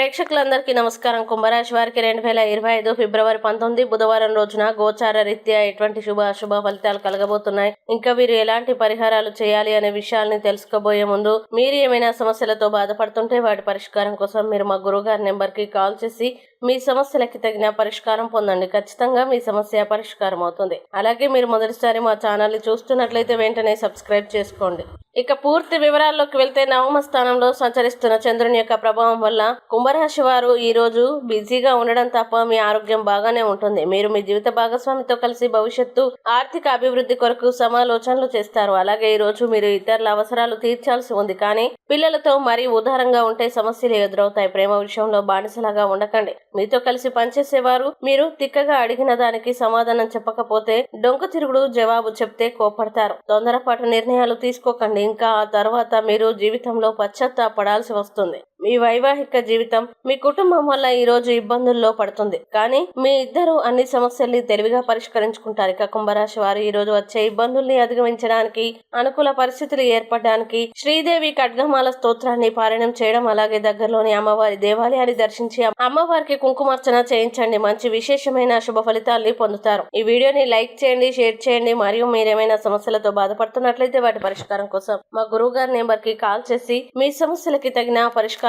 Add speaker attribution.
Speaker 1: ప్రేక్షకులందరికీ నమస్కారం. కుంభరాశి వారికి రెండు వేల ఇరవై ఐదు ఫిబ్రవరి పంతొమ్మిది బుధవారం రోజున గోచార రీత్యా ఎటువంటి శుభ అశుభ ఫలితాలు కలగబోతున్నాయి? ఇంకా వీరు ఎలాంటి పరిహారాలు చేయాలి అనే విషయాల్ని తెలుసుకోబోయే ముందు మీరు ఏమైనా సమస్యలతో బాధపడుతుంటే వాటి పరిష్కారం కోసం మీరు మా గురుగారి నెంబర్కి కాల్ చేసి మీ సమస్యలకి తగిన పరిష్కారం పొందండి. ఖచ్చితంగా మీ సమస్య పరిష్కారం అవుతుంది. అలాగే మీరు మొదటిసారి మా ఛానల్ చూస్తున్నట్లయితే వెంటనే సబ్స్క్రైబ్ చేసుకోండి. ఇక పూర్తి వివరాల్లోకి వెళ్తే నవమ స్థానంలో సంచరిస్తున్న చంద్రుని యొక్క ప్రభావం వల్ల కుంభరాశి వారు ఈ రోజు బిజీగా ఉండడం తప్ప మీ ఆరోగ్యం బాగానే ఉంటుంది. మీరు మీ జీవిత భాగస్వామితో కలిసి భవిష్యత్తు ఆర్థిక అభివృద్ధి కొరకు సమాలోచనలు చేస్తారు. అలాగే ఈ రోజు మీరు ఇతరుల అవసరాలు తీర్చాల్సి ఉంది. కానీ పిల్లలతో మరీ ఉదారంగా ఉంటే సమస్యలు ఎదురవుతాయి. ప్రేమ విషయంలో బానిసలాగా ఉండకండి. మీతో కలిసి పనిచేసేవారు. మీరు తిక్కగా అడిగిన దానికి సమాధానం చెప్పకపోతే డొంక తిరుగుడు జవాబు చెప్తే కోపడతారు. తొందరపాటు నిర్ణయాలు తీసుకోకండి. ఇంకా ఆ తర్వాత మీరు జీవితంలో పశ్చాత్తాపడాల్సి వస్తుంది. మీ వైవాహిక జీవితం మీ కుటుంబం వల్ల ఈ రోజు ఇబ్బందుల్లో పడుతుంది. కానీ మీ ఇద్దరు అన్ని సమస్యల్ని తెలివిగా పరిష్కరించుకుంటారు. ఇక కుంభరాశి వారు ఈ రోజు వచ్చే ఇబ్బందుల్ని అధిగమించడానికి అనుకూల పరిస్థితులు ఏర్పడడానికి శ్రీదేవి ఖడ్గమాల స్తోత్రాన్ని పారాయణం చేయడం అలాగే దగ్గరలోని అమ్మవారి దేవాలయాన్ని దర్శించి అమ్మవారికి కుంకుమార్చన చేయించండి. మంచి విశేషమైన శుభ ఫలితాల్ని పొందుతారు. ఈ వీడియోని లైక్ చేయండి షేర్ చేయండి. మరియు మీరేమైనా సమస్యలతో బాధపడుతున్నట్లయితే వాటి పరిష్కారం కోసం మా గురువు గారి నెంబర్కి కాల్ చేసి మీ సమస్యలకి తగిన పరిష్కారం